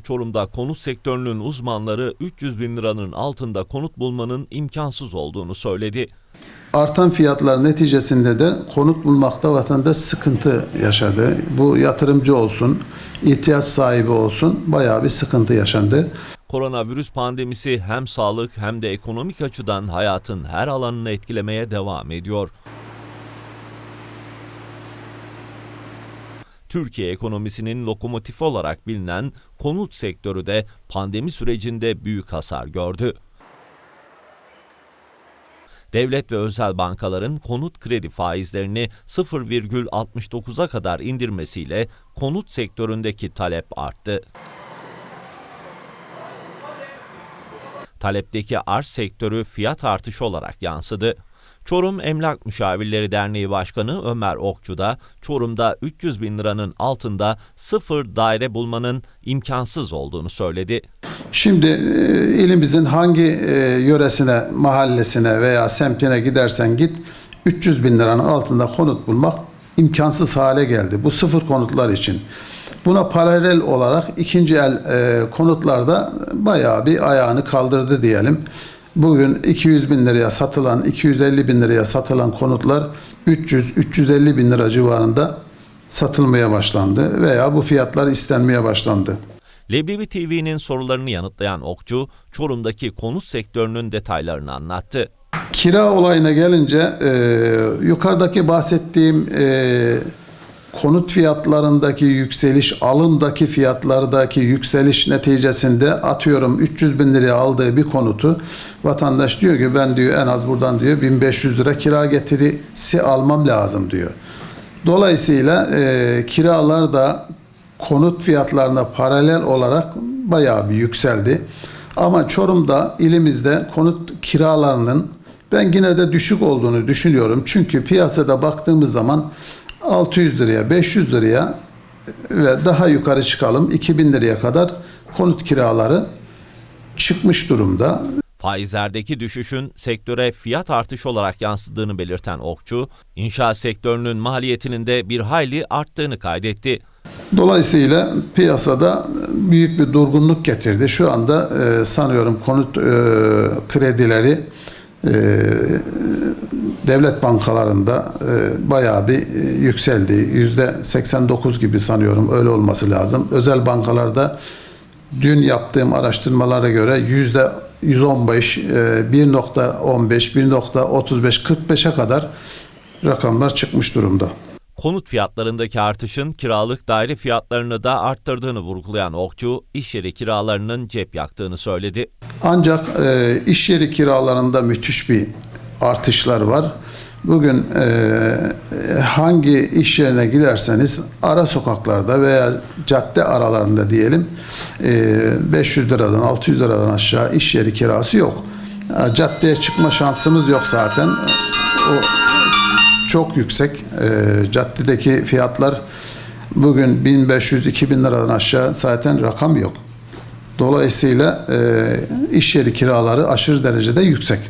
Çorum'da konut sektörünün uzmanları 300 bin liranın altında konut bulmanın imkansız olduğunu söyledi. Artan fiyatlar neticesinde de konut bulmakta vatandaş sıkıntı yaşadı. Bu yatırımcı olsun, ihtiyaç sahibi olsun bayağı bir sıkıntı yaşandı. Koronavirüs pandemisi hem sağlık hem de ekonomik açıdan hayatın her alanını etkilemeye devam ediyor. Türkiye ekonomisinin lokomotifi olarak bilinen konut sektörü de pandemi sürecinde büyük hasar gördü. Devlet ve özel bankaların konut kredi faizlerini 0,69'a kadar indirmesiyle konut sektöründeki talep arttı. Talepteki arz sektörü fiyat artışı olarak yansıdı. Çorum Emlak Müşavirleri Derneği Başkanı Ömer Okçu da Çorum'da 300 bin liranın altında sıfır daire bulmanın imkansız olduğunu söyledi. Şimdi e, ilimizin hangi e, yöresine, mahallesine veya semtine gidersen git 300 bin liranın altında konut bulmak imkansız hale geldi. Bu sıfır konutlar için. Buna paralel olarak ikinci el e, konutlarda bayağı bir ayağını kaldırdı diyelim. Bugün 200 bin liraya satılan, 250 bin liraya satılan konutlar 300-350 bin lira civarında satılmaya başlandı veya bu fiyatlar istenmeye başlandı. Leblebi TV'nin sorularını yanıtlayan Okçu, Çorum'daki konut sektörünün detaylarını anlattı. Kira olayına gelince e, yukarıdaki bahsettiğim e, konut fiyatlarındaki yükseliş, alımdaki fiyatlardaki yükseliş neticesinde atıyorum 300 bin liraya aldığı bir konutu vatandaş diyor ki ben diyor en az buradan diyor 1500 lira kira getirisi almam lazım diyor. Dolayısıyla e, kiralar da konut fiyatlarına paralel olarak bayağı bir yükseldi. Ama Çorum'da ilimizde konut kiralarının ben yine de düşük olduğunu düşünüyorum. Çünkü piyasada baktığımız zaman 600 liraya, 500 liraya ve daha yukarı çıkalım 2000 liraya kadar konut kiraları çıkmış durumda. Faizlerdeki düşüşün sektöre fiyat artışı olarak yansıdığını belirten Okçu, inşaat sektörünün maliyetinin de bir hayli arttığını kaydetti. Dolayısıyla piyasada büyük bir durgunluk getirdi. Şu anda e, sanıyorum konut e, kredileri e, devlet bankalarında e, bayağı bir e, yükseldi. Yüzde 89 gibi sanıyorum öyle olması lazım. Özel bankalarda dün yaptığım araştırmalara göre yüzde 115, e, 1.15, 1.35, 45'e kadar rakamlar çıkmış durumda. Konut fiyatlarındaki artışın kiralık daire fiyatlarını da arttırdığını vurgulayan Okçu, iş yeri kiralarının cep yaktığını söyledi. Ancak e, iş yeri kiralarında müthiş bir artışlar var. Bugün e, hangi iş yerine giderseniz ara sokaklarda veya cadde aralarında diyelim e, 500 liradan 600 liradan aşağı iş yeri kirası yok. Caddeye çıkma şansımız yok zaten. O çok yüksek. E, caddedeki fiyatlar bugün 1500-2000 liradan aşağı zaten rakam yok. Dolayısıyla e, iş yeri kiraları aşırı derecede yüksek.